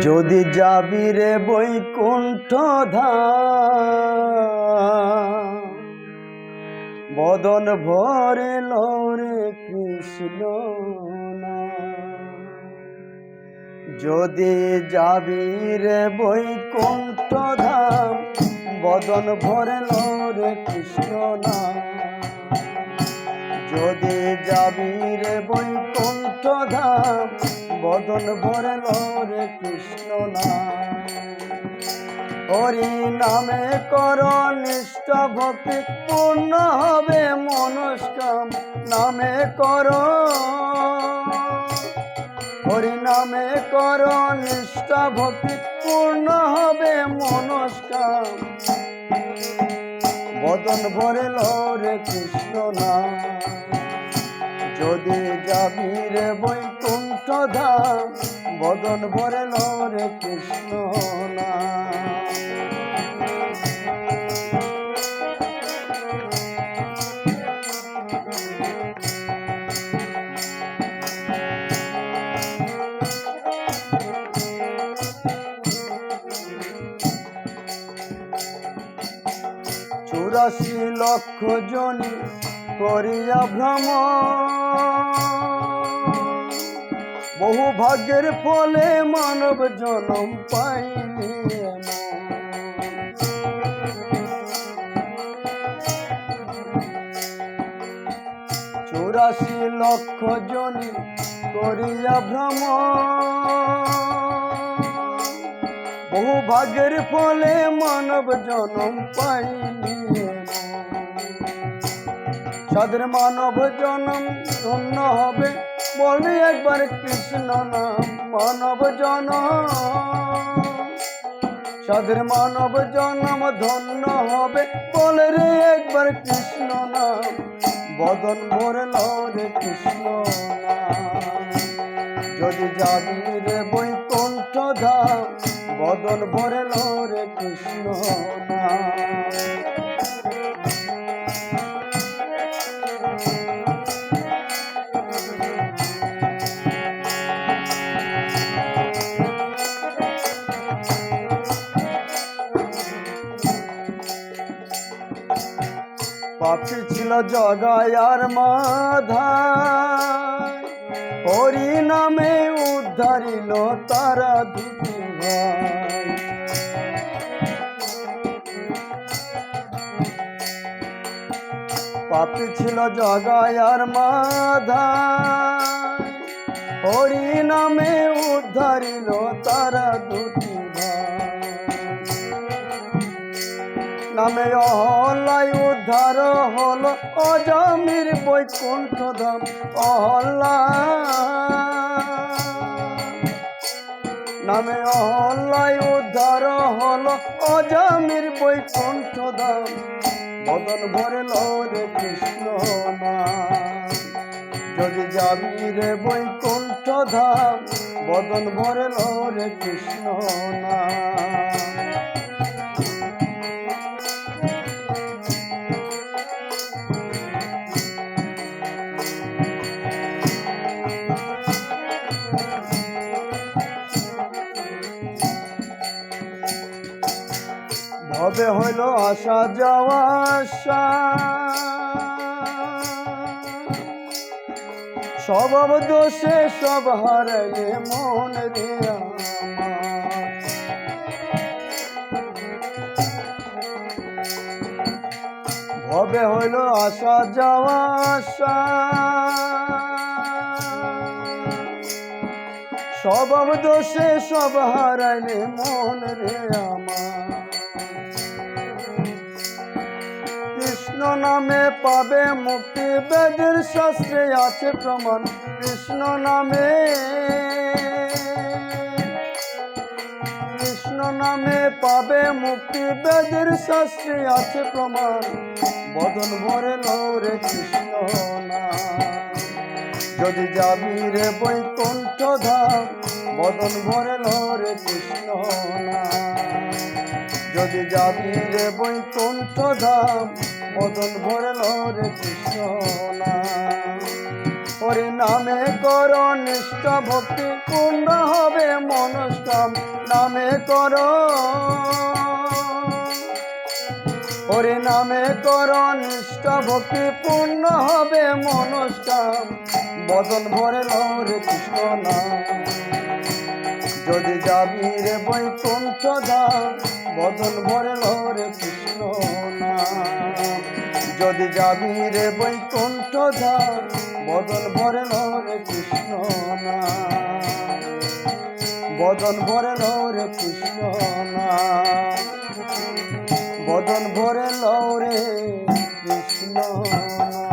যদি যাবি রে বৈকুণ্ঠ ধাম, বদন ভরে লরে কৃষ্ণ। যদি যাবি রে বৈকুণ্ঠ ধাম, বদন ভরে লরে কৃষ্ণ নাম যদি যাবি রে বৈকুণ্ঠ ধাম বদন ভরে রে কৃষ্ণ নাম। হরি নামে কর নিষ্ঠ ভক্তি পূর্ণ হবে মনস্কাম নামে কর। হরি নামে কর নিষ্ঠ ভক্তি পূর্ণ হবে মনস্কাম। বদন ভরে রে কৃষ্ণ নাম। যদি যাবি রে বৈকুণ্ঠ ধাম বদন ভরে রে কৃষ্ণ নাম চুরাশি লক্ষ জনি করিয়া ভ্রম। বহু ভাগ্যের ফলে মানব জনম এমন। চুরাশি লক্ষ জনি করিয়া ভ্রম বহু ভাগ্যের ফলে মানব জনম পাইনি সাদের মানব জনম ধন্য হবে বলে একবার কৃষ্ণ নাম, মানব জনম। সাদের মানব জনম ধন্য হবে, বলে রে একবার কৃষ্ণ নাম। বদন ভরে রে কৃষ্ণ যদি যাবি রে বৈকুণ্ঠ ধাম, বদন ভরে রে কৃষ্ণ নাম। পাপি ছিল জগায়ার মাধা। হরি নামে উদ্ধারিল তারা দুটি পাপি ছিল জগায়ার মাধা। হরি নামে উদ্ধারিল তারা দুটি নামে অহল্লাই উদ্ধার হল অজমির বৈকুণ্ঠ ধাম। অহল্লা নামে অহল্লাই উদ্ধার হল অজমির বৈকুণ্ঠ ধাম। মদন ভরে রে কৃষ্ণ যদি যাবি রে বৈকুণ্ঠ ধাম বদন ভরে রে কৃষ্ণ নাম। ভবে হইল আসা যাওয়া স্বভাব দোষে সব হারাইলে মন আমার ভবে হইল আসা যাওয়া আশা স্বভাব দোষে সব হারাইলে মন রে আমার। নামে পাবে মুক্তি। বেদের শাস্ত্রে আছে প্রমাণ। কৃষ্ণ নামে। কৃষ্ণ নামে পাবে মুক্তি। বেদের শাস্ত্রে আছে প্রমাণ। বদন ভরে রে কৃষ্ণ নাম। যদি যাবি রে বৈকুণ্ঠ ধাম, বদন ভরে রে কৃষ্ণ নাম। যদি যাবি রে বৈকুণ্ঠ ধাম মদন ভরল রে কৃষ্ণ হরি নামে কর নিষ্ঠ ভক্তি পূর্ণ হবে মনস্ক নামে কর। হরি নামে কর নিষ্ঠ ভক্তি পূর্ণ হবে মনস্কাম। বদল ভরে লরে কৃষ্ণ যদি যাবি রে বৈকুণ্ঠ ধাম বদল ভরে লরে কৃষ্ণ নাম যদি যাবি রে বৈকুণ্ঠ ধার বদন ভরে রে কৃষ্ণ না বদন ভরে রে কৃষ্ণ না বদন ভরে রে কৃষ্ণ নাম।